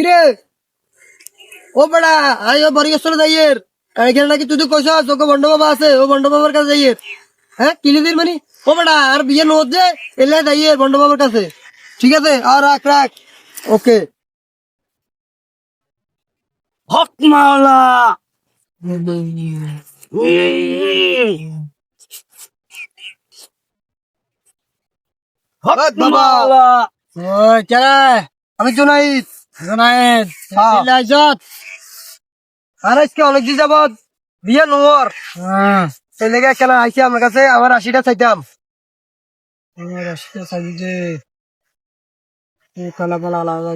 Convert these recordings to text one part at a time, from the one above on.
কিরে? ও বেড়া I O বরিগেশ্বর যাইয়ের। এখানে নাকি তুই তো কইস তোকে বন্ড বাবা আছে ও বন্ড বাবার কাছে যাইয়ের। হ্যাঁ কিনে দিন মানে? ও বেড়া আর বিয়ে নোট যে এলে যাইয়ের বন্ড বাবার কাছে। ঠিক আছে? আর রাখ রাখ। ওকে। হক মাওলা হক আমি জোনাইদ হ্যাঁ। লাইজত আর আজকে অনেক দিন যাবত বিয়ে নোর সেই লেগে কেন আইসি আমার কাছে আমার আশিটা চাইতাম। আমার কালা আলাদা।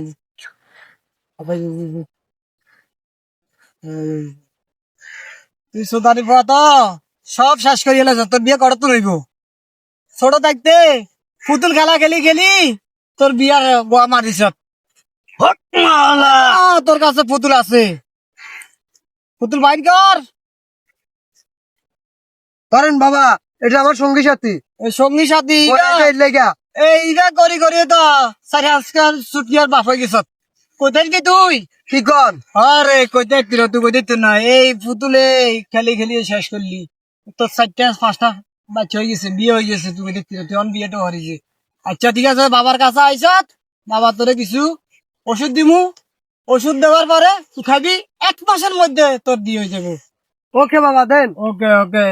তুই তো সব শেষ করি এলে তোর বিয়ে করা তো রইব ছোট থাকতে পুতুল খেলা খেলি খেলি তোর বিয়ার গোয়া মারিস তোর কাছে পুতুল আছে। পুতুল বাইর কর। করেন বাবা এটা আমার সঙ্গী সাথী। সঙ্গী সাথী এই লেগা। এইটা করি করি তো। সারি আজকাল ছুটি আর বাপ হয়ে গেছ। কোথায় কি তুই? কি কন আরে কোথায় তুই তুই কোথায় তুই না। এই পুতুলে খেলি খেলি শেষ করলি। তোর চারটা পাঁচটা বাচ্চা হয়ে গেছে বিয়ে হয়ে গেছে তুই কোথায় তুই তুই বিয়েটা হরিছে আচ্ছা ঠিক আছে বাবার কাছে আইসত বাবা তোরে কিছু ওষুধ দিমু ওষুধ দেওয়ার পরে তুই খাবি এক মাসের মধ্যে তোর হয়ে যাবে। ওকে বাবা দেন। ওকে ওকে।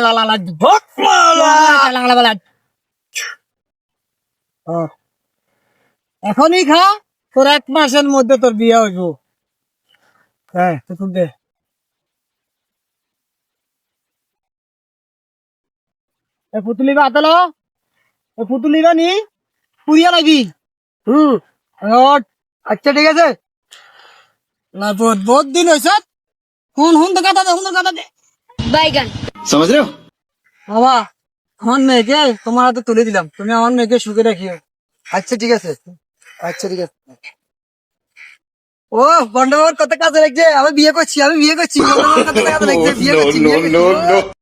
la la bok mala chala la bela এখনই খা তোর এক মাসের মধ্যে তোর বিয়ে হইব। হ্যাঁ তো দে। পুতুলি বা আতালো। এ পুতুলি বা নি পুরিয়া লাগি হুম আচ্ছা ঠিক আছে। না বহুত বহুত দিন হয়েছে হুন হুন তো কাটা দে হুন তো দে। বাইগান। সমাজ বাবা আমার মেয়েকে তোমার হাতে তুলে দিলাম। তুমি আমার মেয়েকে সুখে রাখিও। আচ্ছা ঠিক আছে। আচ্ছা ঠিক আছে। ও বন্ডবাবুর কত কাজ লাগছে? আমি বিয়ে করছি আমি বিয়ে করছি কত কাজে লাগছে? বিয়ে করছি বিয়ে করছি।